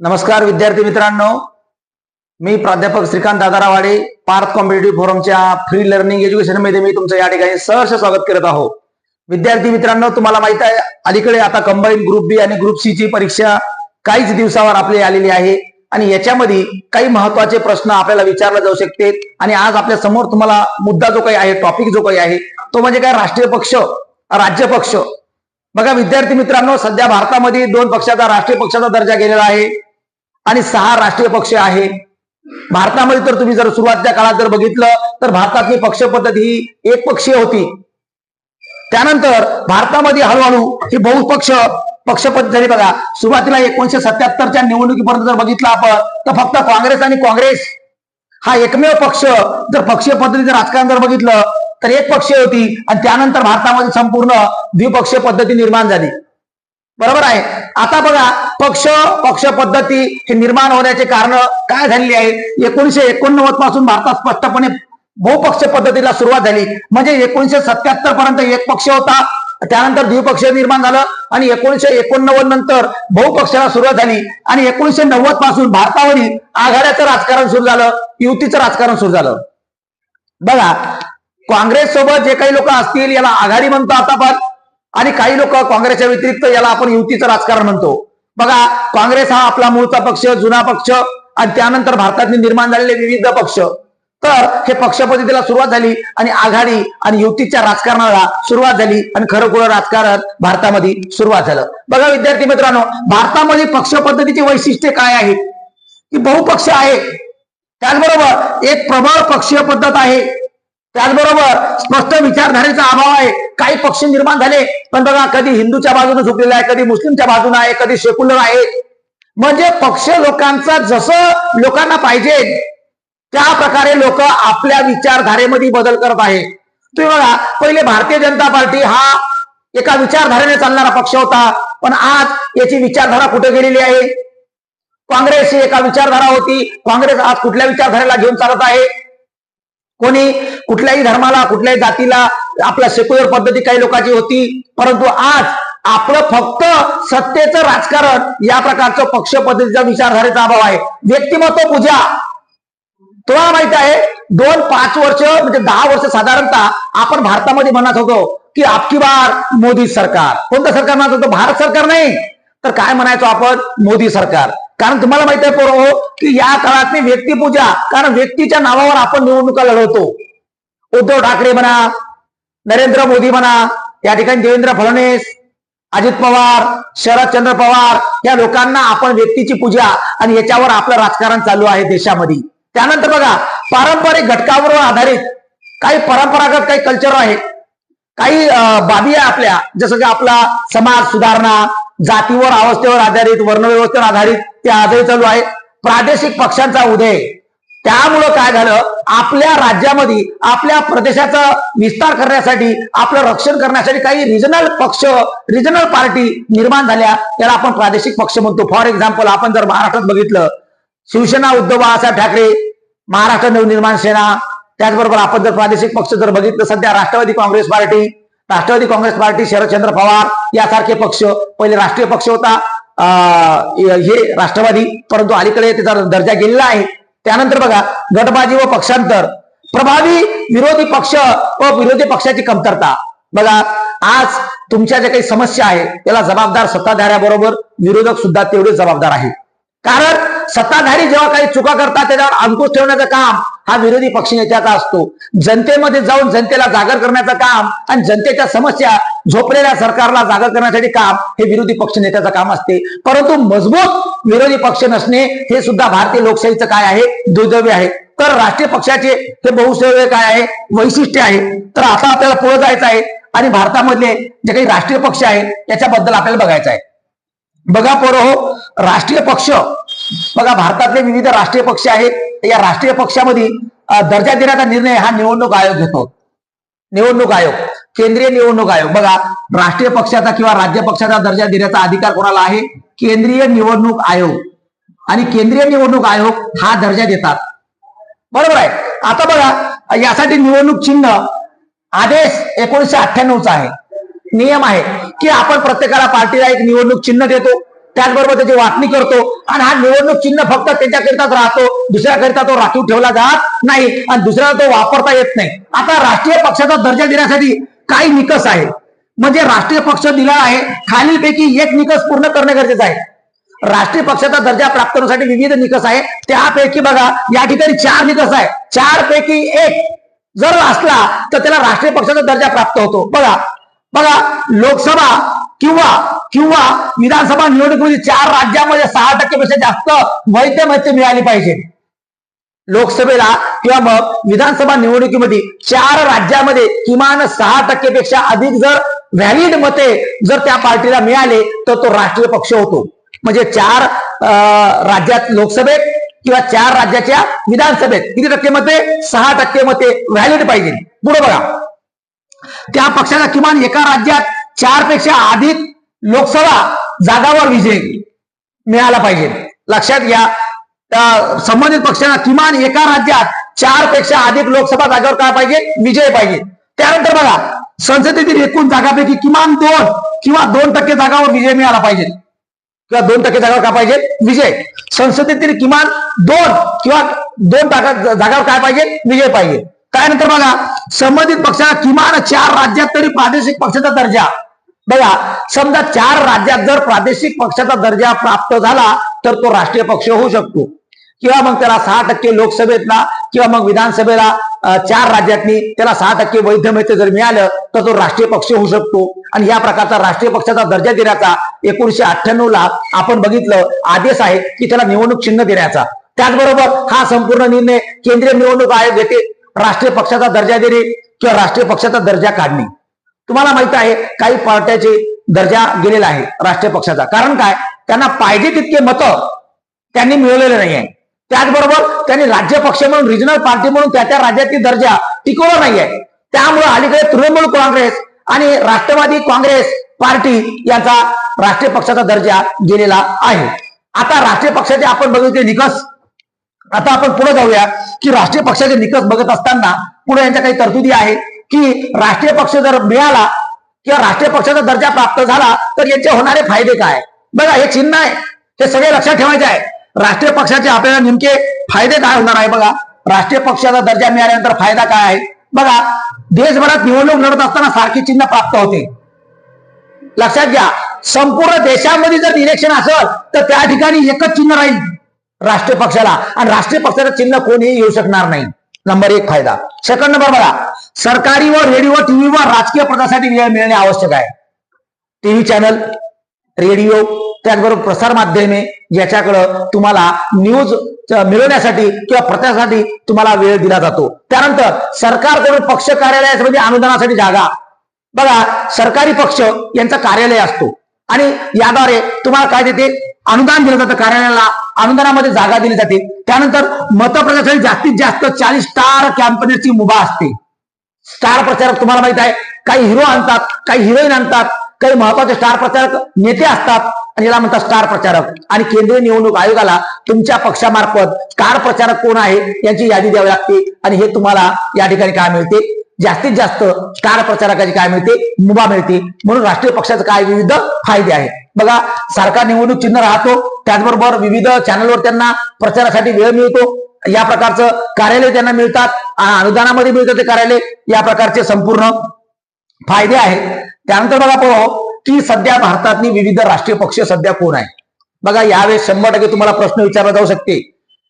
नमस्कार विद्यार्थी मित्रांनो. मी प्राध्यापक श्रीकांत दादारावाडे पार्थ कॉम्पिटेटिव्ह फोरमच्या फ्री लर्निंग एज्युकेशनमध्ये मी तुमचं या ठिकाणी सहर्ष स्वागत करत आहोत. विद्यार्थी मित्रांनो तुम्हाला माहीत आहे अलीकडे आता कंबाईन ग्रुप बी आणि ग्रुप सी ची परीक्षा काहीच दिवसावर आपली आलेली आहे. आणि याच्यामध्ये काही महत्त्वाचे प्रश्न आपल्याला विचारले जाऊ शकते. आणि आज आपल्यासमोर तुम्हाला मुद्दा जो काही आहे टॉपिक जो काही आहे तो म्हणजे काय? राष्ट्रीय पक्ष राज्य पक्ष. बघा विद्यार्थी मित्रांनो सध्या भारतामध्ये दोन पक्षाचा राष्ट्रीय पक्षाचा दर्जा गेलेला आहे. आणि सहा राष्ट्रीय पक्ष आहे. भारतामध्ये तर तुम्ही जर सुरुवातीच्या काळात जर बघितलं तर भारतातली पक्ष पद्धत ही एक पक्षीय होती. त्यानंतर भारतामध्ये हळूहळू ही बहुपक्ष पक्ष पद्धती झाली बघा. सुरुवातीला एकोणीशे सत्याहत्तरच्या निवडणुकीपर्यंत जर बघितलं आपण तर फक्त काँग्रेस आणि काँग्रेस हा एकमेव पक्ष. जर पक्षीय पद्धतीचं राजकारण जर बघितलं तर एक पक्षीय होती आणि त्यानंतर भारतामध्ये संपूर्ण द्विपक्षीय पद्धती निर्माण झाली. बरोबर आहे. आता बघा पक्ष पक्ष पद्धती हे निर्माण होण्याचे कारण काय झालेली आहे एकोणीशे एकोणनव्वदपासून भारतात स्पष्टपणे बहुपक्ष पद्धतीला सुरुवात झाली. म्हणजे एकोणीशे सत्याहत्तर पर्यंत एक पक्ष होता त्यानंतर द्विपक्ष निर्माण झालं आणि एकोणीशे एकोणनव्वद नंतर बहुपक्षाला सुरुवात झाली. आणि एकोणीशे नव्वदपासून भारतावरील आघाड्याचं राजकारण सुरू झालं युतीचं राजकारण सुरू झालं. बघा काँग्रेस सोबत जे काही लोक असतील याला आघाडी म्हणतो आता पण आणि काही लोक काँग्रेसच्या व्यतिरिक्त याला आपण युतीचं राजकारण म्हणतो. बघा काँग्रेस हा आपला मूळचा पक्ष जुना पक्ष आणि त्यानंतर भारतातले निर्माण झालेले विविध पक्ष. तर हे पक्षपद्धतीला सुरुवात झाली आणि आघाडी आणि युतीच्या राजकारणाला सुरुवात झाली आणि खरं खुरं राजकारण भारतामध्ये सुरुवात झालं. बघा विद्यार्थी मित्रांनो भारतामध्ये पक्ष पद्धतीची वैशिष्ट्ये काय आहेत? की बहुपक्ष आहे त्याचबरोबर एक प्रबळ पक्षीय पद्धत आहे. त्याचबरोबर स्पष्ट विचारधारेचा अभाव आहे. काही पक्ष निर्माण झाले. पण बघा कधी हिंदूच्या बाजूने झुकलेला आहे कधी मुस्लिमच्या बाजूने आहे कधी सेक्युलर आहे. म्हणजे पक्ष लोकांचा जसं लोकांना पाहिजे त्या प्रकारे लोक आपल्या विचारधारेमध्ये बदल करत आहे. तुम्ही बघा पहिले भारतीय जनता पार्टी हा एका विचारधारेने चालणारा पक्ष होता. पण आज याची विचारधारा कुठे गेलेली आहे? काँग्रेस ही एका विचारधारा होती. काँग्रेस आज कुठल्या विचारधारेला घेऊन चालत आहे? कोणी कुठल्याही धर्माला कुठल्याही जातीला आपल्या सेक्युलर पद्धती काही लोकांची होती परंतु आज आपलं फक्त सत्तेचं राजकारण या प्रकारचं पक्ष पद्धतीचा विचारधारेचा अभाव आहे. व्यक्तिमत्व पूजा. तुम्हाला माहीत आहे दोन पाच वर्ष म्हणजे दहा वर्ष साधारणतः आपण भारतामध्ये म्हणत होतो की आपकी बार मोदी सरकार. कोणतं सरकार म्हणत होतो? भारत सरकार नाही. तर काय म्हणायचो आपण? मोदी सरकार. कारण तुम्हाला माहीत आहे पोरो हो, की या काळातली व्यक्तिपूजा कारण व्यक्तीच्या नावावर आपण निवडणुका लढवतो. उद्धव ठाकरे म्हणा नरेंद्र मोदी म्हणा या ठिकाणी देवेंद्र फडणवीस अजित पवार शरदचंद्र पवार या लोकांना आपण व्यक्तीची पूजा आणि याच्यावर आपलं राजकारण चालू आहे देशामध्ये. त्यानंतर बघा पारंपरिक घटकावर आधारित काही परंपरागत काही कल्चर आहे. काही बाबी आहे आपल्या. जसं की आपला समाज सुधारणा जातीवर अवस्थेवर आधारित वर्णव्यवस्थेवर आधारित ते आजही चालू आहे. प्रादेशिक पक्षांचा उदय. त्यामुळं काय झालं? आपल्या राज्यामध्ये आपल्या प्रदेशाचा विस्तार करण्यासाठी आपलं रक्षण करण्यासाठी काही रिजनल पक्ष रिजनल पार्टी निर्माण झाल्या. त्याला आपण प्रादेशिक पक्ष म्हणतो. फॉर एक्झाम्पल आपण जर महाराष्ट्रात बघितलं शिवसेना उद्धव बाळासाहेब ठाकरे महाराष्ट्र नवनिर्माण सेना. त्याचबरोबर आपण जर प्रादेशिक पक्ष जर बघितलं सध्या Rashtrawadi Congress party Rashtrawadi Congress party Sharadchandra Pawar यासारखे पक्ष पहिले राष्ट्रीय पक्ष होता. हे राष्ट्रवादी परंतु अलीकडे त्याचा दर्जा गेलेला आहे. त्यानंतर बघा गटबाजी व पक्षांतर. प्रभावी विरोधी पक्ष व विरोधी पक्षाची कमतरता. बघा आज तुमच्या ज्या काही समस्या आहे त्याला जबाबदार सत्ताधाऱ्याबरोबर विरोधक सुद्धा तेवढे जबाबदार आहे कारण सत्ताधारी जेव्हा काही चुका करतात त्याच्यावर अंकुश ठेवण्याचं काम हा विरोधी पक्ष नेत्याचा असतो. जनतेमध्ये जाऊन जनतेला जागर करण्याचं काम आणि जनतेच्या समस्या झोपलेल्या सरकारला जागर करण्यासाठी काम हे विरोधी पक्ष नेत्याचं काम असते. परंतु मजबूत विरोधी पक्ष नसणे हे सुद्धा भारतीय लोकशाहीचं काय आहे? दुर्दैवी आहे. तर राष्ट्रीय पक्षाचे हे बहुसेवे काय आहे? वैशिष्ट्य आहे. तर आता आपल्याला पुढे जायचं आहे आणि भारतामधले जे काही राष्ट्रीय पक्ष आहे त्याच्याबद्दल आपल्याला बघायचं आहे. बघा पोरो हो राष्ट्रीय पक्ष बघा भारतातले विविध राष्ट्रीय पक्ष आहेत. या राष्ट्रीय पक्षामध्ये दर्जा देण्याचा निर्णय हा निवडणूक आयोग घेतो. निवडणूक आयोग केंद्रीय निवडणूक आयोग. बघा राष्ट्रीय पक्षाचा किंवा राज्य पक्षाचा दर्जा देण्याचा अधिकार कोणाला आहे? केंद्रीय निवडणूक आयोग. आणि केंद्रीय निवडणूक आयोग हा दर्जा देतात. बरोबर आहे? आता बघा यासाठी निवडणूक चिन्ह आदेश एकोणीशे अठ्ठ्याण्णवचा आहे. नियम आहे की आपण प्रत्येकाला पार्टीला एक निवडणूक चिन्ह देतो. त्याचबरोबर त्याची वाटणी करतो. आणि हा निवडणूक चिन्ह फक्त त्याच्याकरिताच राहतो दुसऱ्याकरिता तो राखीव ठेवला जात नाही आणि दुसऱ्याला तो वापरता येत नाही. आता राष्ट्रीय पक्षाचा दर्जा देण्यासाठी काही निकष आहे म्हणजे राष्ट्रीय पक्ष दिला आहे खालीलपैकी एक निकष पूर्ण करणे गरजेचं आहे. राष्ट्रीय पक्षाचा दर्जा प्राप्त होण्यासाठी विविध निकष आहे त्यापैकी बघा या ठिकाणी चार निकष आहे चार पैकी एक जर असला तर त्याला राष्ट्रीय पक्षाचा दर्जा प्राप्त होतो. बघा बघा लोकसभा किंवा किंवा विधानसभा निवडणुकीमध्ये चार राज्यामध्ये सहा टक्केपेक्षा जास्त वैध मते मिळाली पाहिजे. लोकसभेला किंवा मग विधानसभा निवडणुकीमध्ये चार राज्यामध्ये किमान सहा टक्केपेक्षा अधिक जर व्हॅलिड मते जर त्या पार्टीला मिळाले तर तो राष्ट्रीय पक्ष होतो. म्हणजे चार अं, राज्यात लोकसभेत किंवा चार राज्याच्या विधानसभेत किती टक्के मते? सहा टक्के मते व्हॅलिड पाहिजे. पुढे बघा. त्या पक्षाला किमान एका राज्यात चारपेक्षा अधिक लोकसभा जागावर विजय मिळाला पाहिजे. लक्षात घ्या संबंधित पक्षाला किमान एका राज्यात चारपेक्षा अधिक लोकसभा जागेवर काय पाहिजे? विजय पाहिजे. त्यानंतर बघा संसदेतील एकूण जागापैकी किमान दोन किंवा दोन टक्के जागावर विजय मिळाला पाहिजे. किंवा दोन टक्के जागावर काय पाहिजे? विजय. संसदेतील किमान दोन किंवा दोन टाका जागावर काय पाहिजे? विजय पाहिजे. त्यानंतर बघा संबंधित पक्षाला किमान चार राज्यात तरी प्रादेशिक पक्षाचा दर्जा बघा समजा चार राज्यात जर प्रादेशिक पक्षाचा दर्जा प्राप्त झाला तर तो राष्ट्रीय पक्ष होऊ शकतो. किंवा मग त्याला सहा टक्के लोकसभेतला किंवा मग विधानसभेला चार राज्यातनी त्याला सहा टक्के वैध मिळते जर मिळालं तर तो राष्ट्रीय पक्ष होऊ शकतो. आणि या प्रकारचा राष्ट्रीय पक्षाचा दर्जा देण्याचा एकोणीशे अठ्ठ्याण्णव ला आपण बघितलं आदेश आहे की त्याला निवडणूक चिन्ह देण्याचा. त्याचबरोबर हा संपूर्ण निर्णय केंद्रीय निवडणूक आयोग घेते राष्ट्रीय पक्षाचा दर्जा देणे किंवा राष्ट्रीय पक्षाचा दर्जा काढणे. तुम्हाला माहीत आहे काही पार्ट्याचे दर्जा गेलेला आहे राष्ट्रीय पक्षाचा. कारण काय? त्यांना पाहिजे तितके मतं त्यांनी मिळवलेले नाही आहे त्याचबरोबर त्यांनी राज्य पक्ष म्हणून रिजनल पार्टी म्हणून त्या त्या राज्यातील दर्जा टिकवला नाही आहे त्यामुळे अलीकडे तृणमूल काँग्रेस आणि राष्ट्रवादी काँग्रेस पार्टी यांचा राष्ट्रीय पक्षाचा दर्जा गेलेला आहे. आता राष्ट्रीय पक्षाचे आपण बघितले निकष. आता आपण पुढे जाऊया की राष्ट्रीय पक्षाचे निकष बघत असताना पुढे यांच्या काही तरतुदी आहे की राष्ट्रीय पक्ष जर मिळाला किंवा राष्ट्रीय पक्षाचा दर्जा प्राप्त झाला तर याचे होणारे फायदे काय? बघा हे चिन्ह आहे. हे सगळे लक्षात ठेवायचे आहे. राष्ट्रीय पक्षाचे आपल्याला नेमके फायदे काय होणार आहे बघा? राष्ट्रीय पक्षाचा दर्जा मिळाल्यानंतर फायदा काय आहे? बघा देशभरात निवडणूक लढत असताना सारखी चिन्ह प्राप्त होते. लक्षात घ्या संपूर्ण देशामध्ये जर इलेक्शन असेल तर त्या ठिकाणी एकच चिन्ह राहील राष्ट्रीय पक्षाला. आणि राष्ट्रीय पक्षाचं चिन्ह कोणीही येऊ शकणार नाही. नंबर एक फायदा. सेकंड नंबर बघा. सरकारी व रेडिओ टीव्हीवर राजकीय पदासाठी वेळ मिळणे आवश्यक आहे. टीव्ही चॅनल रेडिओ त्याचबरोबर प्रसार माध्यमे याच्याकडं तुम्हाला न्यूज मिळवण्यासाठी किंवा प्रचारासाठी तुम्हाला वेळ दिला जातो. त्यानंतर सरकारकडून पक्ष कार्यालयामध्ये म्हणजे अनुदानासाठी जागा. बघा सरकारी पक्ष यांचा कार्यालय असतो. आणि याद्वारे तुम्हाला काय देते? अनुदान दिलं जातं कार्यालयाला. अनुदानामध्ये जागा दिली जाते. त्यानंतर मतप्रचारासाठी जास्तीत जास्त चाळीस स्टार कॅम्पनीची मुभा असते. स्टार प्रचारक तुम्हाला माहीत आहे काही हिरो आणतात काही हिरोईन आणतात काही महत्त्वाचे स्टार प्रचारक नेते असतात. आणि याला म्हणतात स्टार प्रचारक. आणि केंद्रीय निवडणूक आयोगाला तुमच्या पक्षामार्फत स्टार प्रचारक कोण आहे यांची यादी द्यावी लागते. आणि हे तुम्हाला या ठिकाणी काय मिळते? जास्तीत जास्त स्टार प्रचारकाची काय मिळते? मुभा मिळते. म्हणून राष्ट्रीय पक्षाचे काय विविध फायदे आहेत. बघा सारखा निवडणूक चिन्ह राहतो. त्याचबरोबर विविध चॅनलवर त्यांना प्रचारासाठी वेळ मिळतो. या प्रकारचं कार्यालय त्यांना मिळतात. अनुदानामध्ये मिळतं ते कार्यालय. या प्रकारचे संपूर्ण फायदे आहेत. त्यानंतर बघा पाहू की सध्या भारतातली विविध राष्ट्रीय पक्ष सध्या कोण आहे बघा यावेळेस शंभर टक्के तुम्हाला प्रश्न विचारला जाऊ शकते.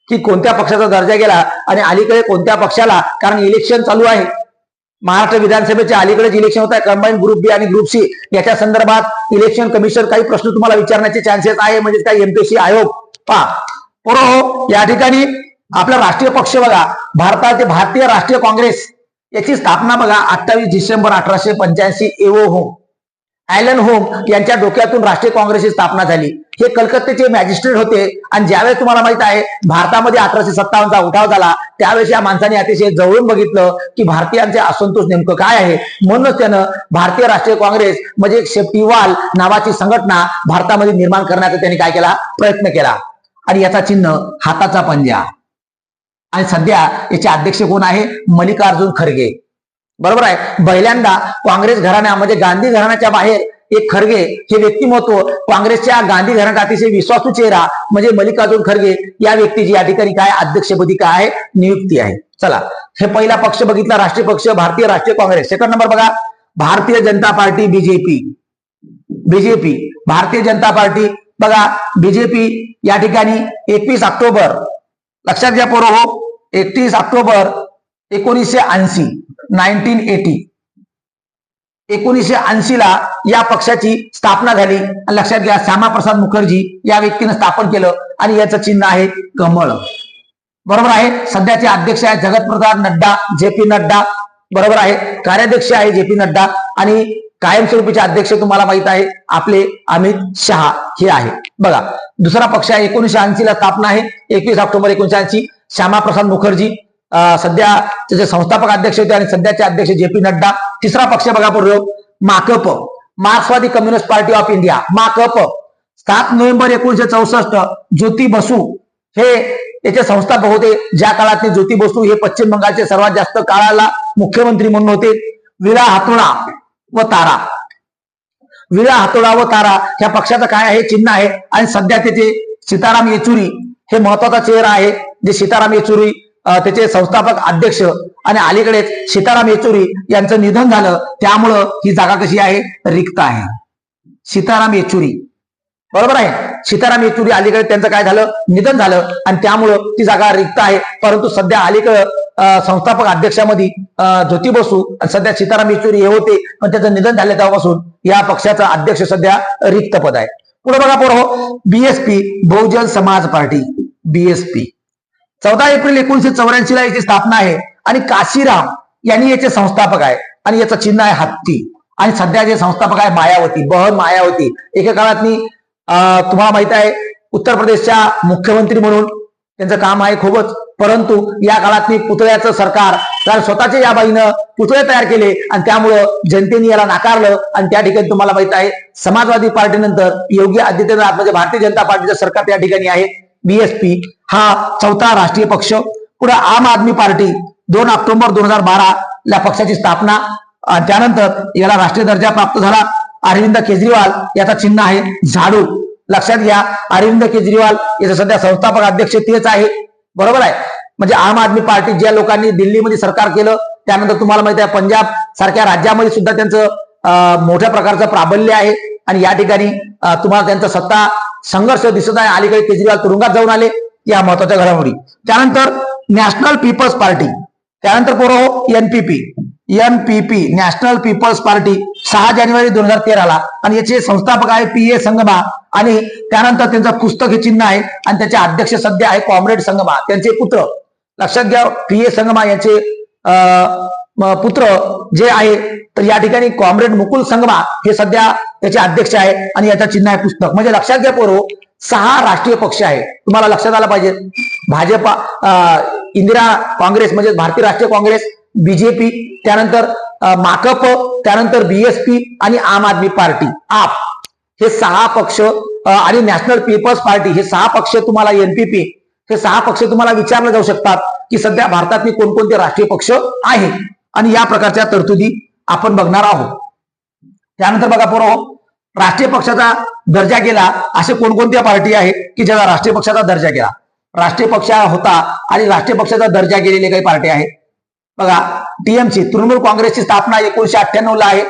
की कोणत्या पक्षाचा दर्जा गेला आणि अलीकडे कोणत्या पक्षाला? कारण इलेक्शन चालू आहे. महाराष्ट्र विधानसभेचे अलीकडेच इलेक्शन होत आहे कंबाईन ग्रुप बी आणि ग्रुप सी याच्या संदर्भात इलेक्शन कमिशन काही प्रश्न तुम्हाला विचारण्याचे चान्सेस आहे. म्हणजे काय? एमपीएससी आयोग. पा बरोबर या ठिकाणी आपला राष्ट्रीय पक्ष बघा. भारताचे भारतीय राष्ट्रीय काँग्रेस. याची स्थापना बघा. अठ्ठावीस डिसेंबर अठराशे पंच्याऐंशी एओ होम. ॲलन होम यांच्या डोक्यातून राष्ट्रीय काँग्रेसची स्थापना झाली. हे कलकत्त्याचे मॅजिस्ट्रेट होते. आणि ज्यावेळेस तुम्हाला माहीत आहे भारतामध्ये अठराशे सत्तावन्नचा उठाव झाला त्यावेळेस या माणसाने अतिशय जवळून बघितलं की भारतीयांचे असंतोष नेमकं काय आहे. म्हणूनच त्यानं भारतीय राष्ट्रीय काँग्रेस म्हणजे एक शेपटीवाल नावाची संघटना भारतामध्ये निर्माण करण्याचा त्यांनी काय केला? प्रयत्न केला. आणि याचा चिन्ह हाताचा पंजा. आणि सध्या याचे अध्यक्ष कोण आहे? मल्लिकार्जुन खरगे. बरोबर आहे? पहिल्यांदा काँग्रेस घराण्या म्हणजे गांधी घराण्याच्या बाहेर एक खरगे हे व्यक्तिमत्व काँग्रेसच्या गांधी घराण्यात अतिशय विश्वासू चेहरा म्हणजे मल्लिकार्जुन खरगे या व्यक्तीची या ठिकाणी काय अध्यक्षपदी काय आहे नियुक्ती आहे. चला हे पहिला पक्ष बघितला राष्ट्रीय पक्ष भारतीय राष्ट्रीय काँग्रेस. सेकंड नंबर बघा Bharatiya Janata party BJP. BJP Bharatiya Janata party. बघा बीजेपी या ठिकाणी एकवीस ऑक्टोबर लक्षात घ्या पोरो हो एकतीस ऑक्टोबर एकोणीसशे ऐंशी नाईन्टीन एटी. एकोणीसशे ऐंशी ला या पक्षाची स्थापना झाली. आणि लक्षात घ्या श्यामाप्रसाद मुखर्जी या व्यक्तीने स्थापन केलं आणि याचं चिन्ह आहे कमळ. बरोबर आहे? सध्याचे अध्यक्ष आहे जगतप्रसाद नड्डा जे पी नड्डा. बरोबर आहे? कार्याध्यक्ष आहे जे पी नड्डा. आणि कायमस्वरूपीचे अध्यक्ष तुम्हाला माहीत आहे आपले अमित शहा हे आहे. बघा दुसरा पक्ष आहे एकोणीशे ऐंशी ला स्थापना आहे एकवीस ऑक्टोबर एकोणीशे ऐंशी. श्यामाप्रसाद मुखर्जी सध्या त्याचे संस्थापक अध्यक्ष होते आणि सध्याचे अध्यक्ष जे पी नड्डा तिसरा पक्ष बघा पूर्व Makap Marxvadi communist party of India Makap. सात नोव्हेंबर एकोणीशे चौसष्ट ज्योती बसू हे याचे संस्थापक होते. ज्या काळात ते ज्योती बसू हे पश्चिम बंगालचे सर्वात जास्त काळाला मुख्यमंत्री म्हणून होते. विरा हातोडा व तारा. विळा हातोडा व तारा ह्या पक्षाचं काय आहे? चिन्ह आहे. आणि सध्या त्याचे सीताराम येचुरी हे महत्त्वाचा चेहरा आहे. जे सीताराम येचुरी त्याचे संस्थापक अध्यक्ष आणि अलीकडेच सीताराम येचुरी यांचं निधन झालं. त्यामुळं ही जागा कशी आहे? रिक्त आहे. सीताराम येचुरी. बरोबर आहे? सीताराम येचुरी अलीकडे त्यांचं काय झालं? निधन झालं. आणि त्यामुळं ती जागा रिक्त आहे. परंतु सध्या अलीकडं संस्थापक अध्यक्षामध्ये ज्योती बसू आणि सध्या सीताराम येचुरी हे होते. पण त्याचं निधन झालं तेव्हापासून या पक्षाचा अध्यक्ष सध्या रिक्त पद आहे. पुढे बघा पोरं हो. BSP Bahujan Samaj party. BSP चौदा एप्रिल एकोणीशे चौऱ्याऐंशी ला याची स्थापना आहे. आणि काशीराम यांनी याचे संस्थापक आहे. आणि याचं चिन्ह आहे हत्ती. आणि सध्या जे संस्थापक आहे मायावती बहन मायावती. एका काळात मी तुम्हाला माहीत आहे उत्तर प्रदेशच्या मुख्यमंत्री म्हणून त्यांचं काम आहे खूपच. परंतु या काळात मी पुतळ्याचं सरकार कारण स्वतःच्या या बाईनं पुतळे तयार केले आणि त्यामुळं जनतेने याला नाकारलं. आणि त्या ठिकाणी तुम्हाला माहीत आहे समाजवादी पार्टीनंतर योगी आदित्यनाथ म्हणजे भारतीय जनता पार्टीचं सरकार त्या ठिकाणी आहे. बीएसपी हा चौथा राष्ट्रीय पक्ष. पुढे आम आदमी पार्टी दोन ऑक्टोबर दोन हजार बारा या पक्षाची स्थापना. त्यानंतर याला राष्ट्रीय दर्जा प्राप्त झाला. अरविंद केजरीवाल याचा चिन्ह आहे झाडू. लक्षात घ्या अरविंद केजरीवाल याचा सध्या संस्थापक अध्यक्ष तेच आहे. बरोबर आहे? म्हणजे आम आदमी पार्टी ज्या लोकांनी दिल्लीमध्ये सरकार केलं त्यानंतर तुम्हाला माहिती आहे पंजाब सारख्या राज्यामध्ये सुद्धा त्यांचं मोठ्या प्रकारचं प्राबल्य आहे. आणि या ठिकाणी तुम्हाला त्यांचा सत्ता संघर्ष दिसत आहे अलीकडे केजरीवाल तुरुंगात जाऊन आले. या महत्त्वाच्या घडामोडी. त्यानंतर नॅशनल पीपल्स पार्टी त्यानंतर पोरो NPP NPP national people's party सहा जानेवारी दोन हजार तेराला. आणि याचे संस्थापक आहे पी ए संगमा. आणि त्यानंतर त्यांचं पुस्तक हे चिन्ह आहे. आणि त्याचे अध्यक्ष सध्या आहे कॉम्रेड संगमा. त्यांचे पुत्र. लक्षात घ्या पी ए संगमा यांचे अं, पुत्र जे आहे तर या ठिकाणी कॉम्रेड मुकुल संगमा हे सध्या त्याचे अध्यक्ष आहे. आणि याचं चिन्ह आहे पुस्तक. म्हणजे लक्षात घ्या पोरो हो, सहा राष्ट्रीय पक्ष आहे तुम्हाला लक्षात आलं पाहिजे. भाजपा इंदिरा काँग्रेस म्हणजे भारतीय राष्ट्रीय काँग्रेस बीजेपी त्यानंतर माकप त्यानंतर बीएसपी आणि आम आदमी पार्टी आप. हे सहा पक्ष आणि नॅशनल पीपल्स पार्टी हे सहा पक्ष तुम्हाला एनपीपी हे सहा पक्ष तुम्हाला विचारले जाऊ शकतात की सध्या भारतातले कोणकोणते राष्ट्रीय पक्ष आहेत. आणि या प्रकारच्या तरतुदी आपण बघणार आहोत. त्यानंतर बघा पोरो हो, राष्ट्रीय पक्षाचा दर्जा गेला असे कोणकोणत्या पार्टी आहेत की ज्याला राष्ट्रीय पक्षाचा दर्जा गेला? राष्ट्रीय पक्ष होता आणि राष्ट्रीय पक्षाचा दर्जा गेलेले काही पार्टी आहेत. बघा टीएमसी तृणमूल काँग्रेसची स्थापना एकोणीशे अठ्ठ्याण्णव ला आहे.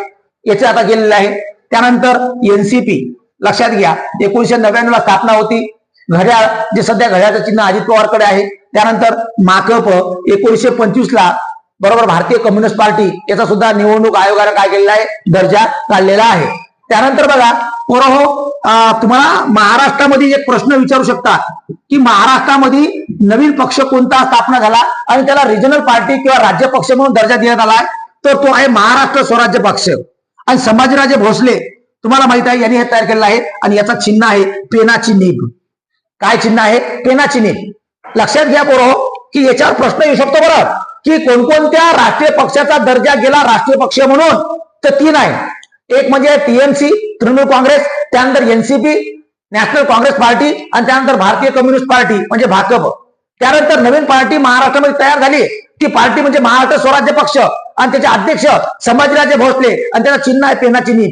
याचे आता गेलेले आहे. त्यानंतर एनसीपी लक्षात घ्या एकोणीशे नव्याण्णव ला स्थापना होती. घड्याळ जे सध्या घड्याळचं चिन्ह अजित पवारकडे आहे. त्यानंतर माकप एकोणीशे पंचवीस ला बरोबर भारतीय कम्युनिस्ट पार्टी याचा सुद्धा निवडणूक आयोगाला काय केलेला आहे? दर्जा काढलेला आहे. त्यानंतर बघा पोरहो हो तुम्हाला महाराष्ट्रामध्ये एक प्रश्न विचारू शकता की महाराष्ट्रामध्ये नवीन पक्ष कोणता स्थापना झाला आणि त्याला रिजनल पार्टी किंवा राज्य पक्ष म्हणून दर्जा देण्यात आला तर तो आहे महाराष्ट्र स्वराज्य पक्ष. आणि संभाजीराजे भोसले तुम्हाला माहीत आहे यांनी हे तयार केलेलं आहे आणि याचा चिन्ह आहे पेनाची नीब. काय चिन्ह आहे? पेनाची नीब. लक्षात घ्या पोरो की याच्यावर प्रश्न येऊ शकतो बरं की कोणकोणत्या राष्ट्रीय पक्षाचा दर्जा गेला राष्ट्रीय पक्ष म्हणून तर तीन आहे एक म्हणजे टीएमसी तृणमूल काँग्रेस त्यानंतर एनसीपी नॅशनल काँग्रेस पार्टी आणि त्यानंतर भारतीय कम्युनिस्ट पार्टी म्हणजे भाकप त्यानंतर नवीन पार्टी महाराष्ट्रामध्ये तयार झाली. ती पार्टी म्हणजे महाराष्ट्र स्वराज्य पक्ष आणि त्याचे अध्यक्ष संभाजीराजे भोसले आणि त्याचा चिन्ह आहे पेनाची चिनी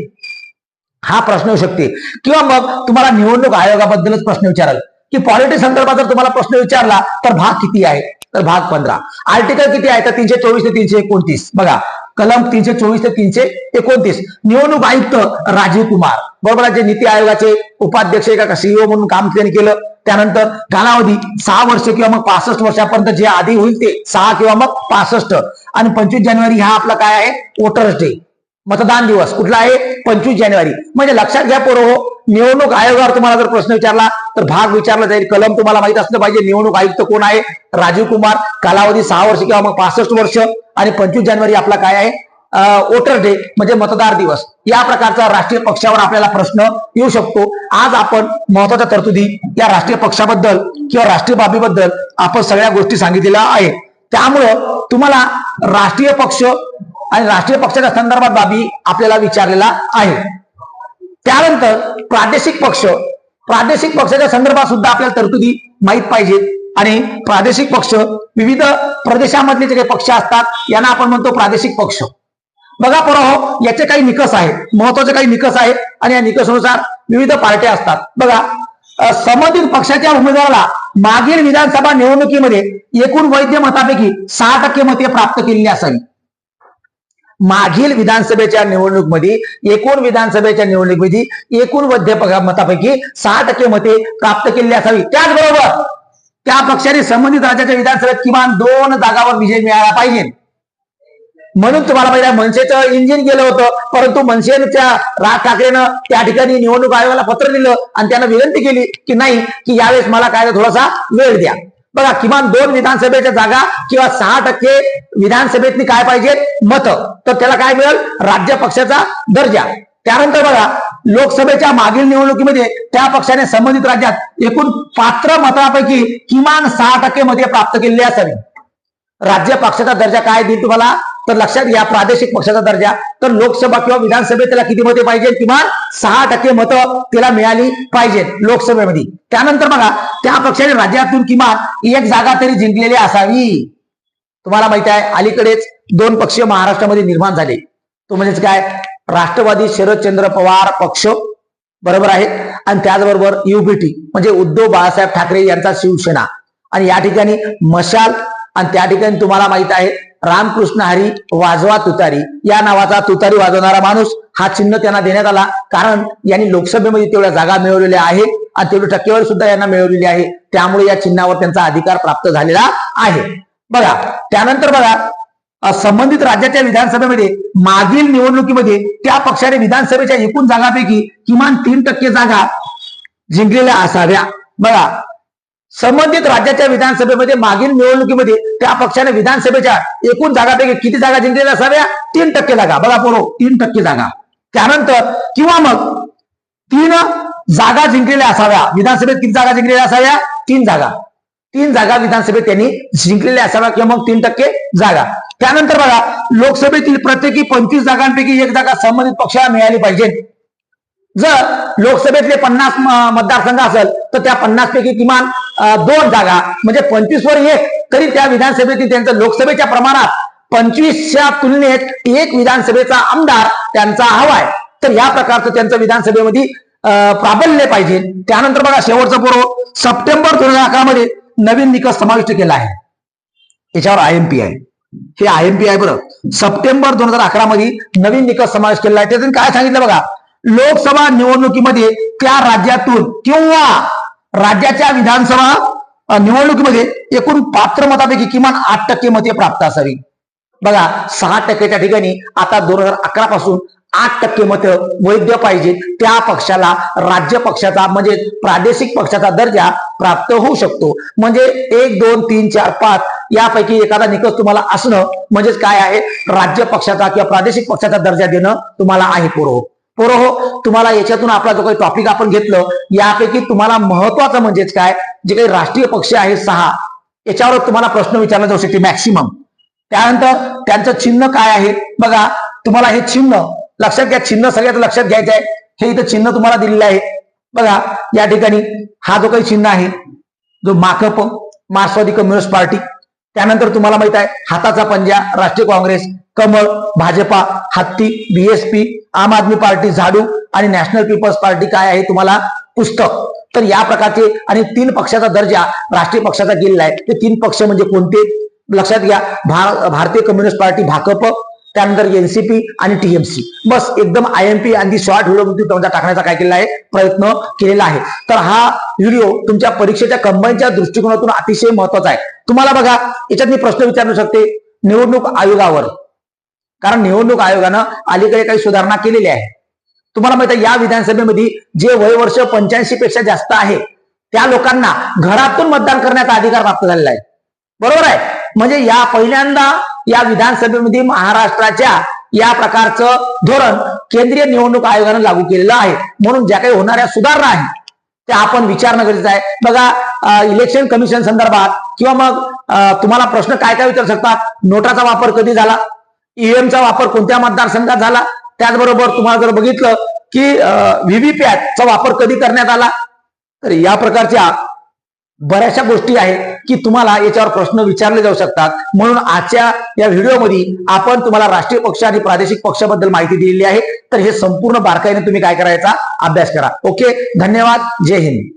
हा प्रश्न येऊ शकते. किंवा मग तुम्हाला निवडणूक आयोगाबद्दलच प्रश्न विचाराल. की पॉलिटिक्स संदर्भात जर तुम्हाला प्रश्न विचारला तर भाग किती आहे? तर भाग पंधरा. आर्टिकल किती आहे? तर तीनशे चोवीस ते तीनशे एकोणतीस. बघा कलम तीनशे चोवीस ते तीनशे एकोणतीस. निवडणूक आयुक्त राजीव कुमार. बरोबर जे नीती आयोगाचे उपाध्यक्ष एका सीईओ म्हणून काम त्यांनी केलं. त्यानंतर कालावधी सहा वर्ष किंवा मग पासष्ट वर्षापर्यंत जे आधी होईल ते सहा किंवा मग पासष्ट. आणि पंचवीस जानेवारी हा आपला काय आहे? Voters day. मतदान दिवस कुठला आहे? पंचवीस जानेवारी. म्हणजे लक्षात घ्या पोरो हो, निवडणूक आयोगावर तुम्हाला जर प्रश्न विचारला तर भाग विचारला जाईल. कलम तुम्हाला माहीत असलं पाहिजे निवडणूक आयुक्त कोण आहे? राजीव कुमार. कालावधी सहा वर्ष किंवा मग पासष्ट वर्ष. आणि पंचवीस जानेवारी आपला काय आहे? वोटर डे म्हणजे मतदार दिवस. या प्रकारचा राष्ट्रीय पक्षावर आपल्याला प्रश्न येऊ शकतो. आज आपण महत्त्वाच्या तरतुदी या राष्ट्रीय पक्षाबद्दल किंवा राष्ट्रीय बाबीबद्दल आपण सगळ्या गोष्टी सांगितलेल्या आहे त्यामुळं तुम्हाला राष्ट्रीय पक्ष आणि राष्ट्रीय पक्षाच्या संदर्भात बाबी आपल्याला विचारलेला आहे. त्यानंतर प्रादेशिक पक्ष प्रादेशिक पक्षाच्या संदर्भात सुद्धा आपल्याला तरतुदी माहीत पाहिजेत आणि प्रादेशिक पक्ष विविध प्रदेशामधले जे काही पक्ष असतात यांना आपण म्हणतो प्रादेशिक पक्ष. बघा हो याचे काही निकष आहेत. महत्त्वाचे काही निकष आहेत आणि या निकषानुसार विविध पार्ट्या असतात. बघा संबंधित पक्षाच्या उमेदवाराला मागील विधानसभा निवडणुकीमध्ये एकूण वैद्य मतापैकी सहा टक्के मते प्राप्त केलेली असावी. मागील विधानसभेच्या निवडणुकीमध्ये एकूण विधानसभेच्या निवडणुकीमध्ये एकूण वैध मतापैकी सहा टक्के मते प्राप्त केलेली असावी. त्याचबरोबर त्या पक्षाने संबंधित राज्याच्या विधानसभेत किमान दोन जागावर विजय मिळाला पाहिजे. म्हणून तुम्हाला माहिती आहे मनसेचं इंजिन गेलं होतं परंतु मनसेच्या राज ठाकरेनं त्या ठिकाणी निवडणूक आयोगाला पत्र दिलं आणि त्यांना विनंती केली की नाही की यावेळेस मला काय थोडासा वेळ द्या. बघा किमान दोन विधानसभेच्या जागा किंवा सहा टक्के विधानसभेतली काय पाहिजे? मत. तर त्याला काय मिळेल? राज्य पक्षाचा दर्जा. त्यानंतर बघा लोकसभेच्या मागील निवडणुकीमध्ये त्या पक्षाने संबंधित राज्यात एकूण पात्र मतापैकी किमान सहा टक्के मते प्राप्त केलेली असावी. राज्य पक्षाचा दर्जा काय देईल तुम्हाला? तर लक्षात घ्या प्रादेशिक पक्षाचा दर्जा. तर लोकसभा किंवा विधानसभेत त्याला किती मते पाहिजे? किमान सहा टक्के मतं त्याला मिळाली पाहिजेत लोकसभेमध्ये. त्यानंतर बघा त्या पक्षाने राज्यातून किमान एक जागा तरी जिंकलेली असावी. तुम्हाला माहिती आहे अलीकडेच दोन पक्ष महाराष्ट्रामध्ये निर्माण झाले. तो म्हणजेच काय? राष्ट्रवादी शरदचंद्र पवार पक्ष. बरोबर आहे? आणि त्याचबरोबर युबीटी म्हणजे उद्धव बाळासाहेब ठाकरे यांचा शिवसेना. आणि या ठिकाणी मशाल आणि त्या ठिकाणी तुम्हाला माहीत आहे रामकृष्ण हरी वाजवा तुतारी. या नावाचा तुतारी वाजवणारा माणूस हा चिन्ह त्यांना देण्यात आला. कारण यांनी लोकसभेमध्ये तेवढ्या जागा मिळवलेल्या आहेत आणि तेवढी टक्केवारी सुद्धा यांना मिळवलेली आहे. त्यामुळे या चिन्हावर त्यांचा अधिकार प्राप्त झालेला आहे. बघा त्यानंतर बघा संबंधित राज्याच्या विधानसभेमध्ये मागील निवडणुकीमध्ये त्या पक्षाने विधानसभेच्या एकूण जागापैकी किमान तीन टक्के जागा जिंकलेल्या असाव्या. बघा संबंधित राज्याच्या विधानसभेमध्ये मागील निवडणुकीमध्ये त्या पक्षाने विधानसभेच्या एकूण जागापैकी किती जागा जिंकलेल्या असाव्या? तीन टक्के जागा. बघा पोरो तीन टक्के जागा. त्यानंतर किंवा मग तीन जागा जिंकलेल्या असाव्या. विधानसभेत किती जागा जिंकलेल्या असाव्या? तीन जागा. तीन जागा विधानसभेत त्यांनी जिंकलेल्या असाव्या किंवा मग तीन टक्के जागा. त्यानंतर बघा लोकसभेतील प्रत्येकी पंचवीस जागांपैकी एक जागा संबंधित पक्षाला मिळाली पाहिजे. जर लोकसभेतले पन्नास मतदारसंघ असेल तर त्या पन्नास पैकी किमान दोन जागा म्हणजे पंचवीस वर एक तरी त्या विधानसभेतील त्यांचं लोकसभेच्या प्रमाणात पंचवीसच्या तुलनेत एक विधानसभेचा आमदार त्यांचा हवाय तर या प्रकारचं त्यांचं विधानसभेमध्ये प्राबल्य पाहिजे. त्यानंतर बघा शेवटचं पूर्व सप्टेंबर दोन हजार अकरा मध्ये नवीन निकष समाविष्ट केला आहे. याच्यावर आय एम पी आहे. हे आय एम पी आहे बरं. सप्टेंबर दोन हजार अकरा मध्ये नवीन निकष समावेश केलेला आहे. त्यातून काय सांगितलं बघा? लोकसभा निवडणुकीमध्ये त्या राज्यातून किंवा राज्याच्या विधानसभा निवडणुकीमध्ये एकूण पात्र मतापैकी किमान आठ टक्के मते प्राप्त असावी. बघा सहा टक्क्याच्या ठिकाणी आता दोन हजार अकरा पासून आठ टक्के मतं वैध पाहिजे. त्या पक्षाला राज्य पक्षाचा म्हणजे प्रादेशिक पक्षाचा दर्जा प्राप्त होऊ शकतो. म्हणजे एक दोन तीन चार पाच यापैकी एखादा निकष तुम्हाला असणं म्हणजेच काय आहे? राज्य पक्षाचा किंवा प्रादेशिक पक्षाचा दर्जा देणं तुम्हाला आहे पोरो बरो हो तुम्हाला याच्यातून आपला जो काही टॉपिक आपण घेतलं यापैकी तुम्हाला महत्वाचं म्हणजेच काय? जे काही राष्ट्रीय पक्ष आहे सहा याच्यावर तुम्हाला प्रश्न विचारला जाऊ शकते मॅक्सिमम त्यानंतर त्यांचं चिन्ह काय आहे? बघा तुम्हाला हे चिन्ह लक्षात घ्या चिन्ह सगळ्यात लक्षात घ्यायचं आहे. हे इथं चिन्ह तुम्हाला दिलेलं आहे. बघा या ठिकाणी हा जो काही चिन्ह आहे जो माकप मार्क्सवादी कम्युनिस्ट पार्टी त्यानंतर तुम्हाला माहीत आहे हाताचा पंजा राष्ट्रीय काँग्रेस कमळ भाजपा हत्ती बीएसपी आम आदमी पार्टी झाडू आणि नॅशनल पीपल्स पार्टी काय आहे तुम्हाला पुस्तक. तर या प्रकारचे आणि तीन पक्षाचा दर्जा राष्ट्रीय पक्षाचा गेलेला आहे. ते तीन पक्ष म्हणजे कोणते? लक्षात घ्या. भार भारतीय कम्युनिस्ट पार्टी भाकप त्यानंतर एनसीपी आणि टीएमसी बस एकदम आय एम पी आणि शॉर्ट व्हिडिओ तुमचा टाकण्याचा काय केलेला आहे? प्रयत्न केलेला आहे. तर हा व्हिडिओ तुमच्या परीक्षेच्या कंबाईनच्या दृष्टिकोनातून अतिशय महत्त्वाचा आहे. तुम्हाला बघा याच्यात मी प्रश्न विचारू शकते. निवडणूक आयोगावर कारण निवडणूक आयोगानं अलीकडे काही सुधारणा केलेली आहे तुम्हाला माहिती आहे या विधानसभेमध्ये जे वय वर्ष पंच्याऐंशी पेक्षा जास्त आहे त्या लोकांना घरातून मतदान करण्याचा अधिकार प्राप्त झालेला आहे. बरोबर आहे? म्हणजे या पहिल्यांदा या विधानसभेमध्ये महाराष्ट्राच्या या प्रकारचं धोरण केंद्रीय निवडणूक आयोगानं लागू केलेलं आहे. म्हणून ज्या काही होणाऱ्या सुधारणा आहेत त्या आपण विचारणं गरजेचं आहे. बघा इलेक्शन कमिशन संदर्भात किंवा मग तुम्हाला प्रश्न काय काय विचारू शकतात नोटाचा वापर कधी झाला? ईव्हीएमचा वापर कोणत्या मतदारसंघात झाला? त्याचबरोबर तुम्हाला जर बघितलं की व्हीव्हीपॅटचा वापर कधी करण्यात आला? तर या प्रकारच्या बऱ्याचशा गोष्टी आहेत की तुम्हाला याच्यावर प्रश्न विचारले जाऊ शकतात. म्हणून आजच्या या व्हिडिओमध्ये आपण तुम्हाला राष्ट्रीय पक्ष आणि प्रादेशिक पक्षाबद्दल माहिती दिलेली आहे. तर हे संपूर्ण बारकाईने तुम्ही काय करायचा? अभ्यास करा. ओके? धन्यवाद. जय हिंद.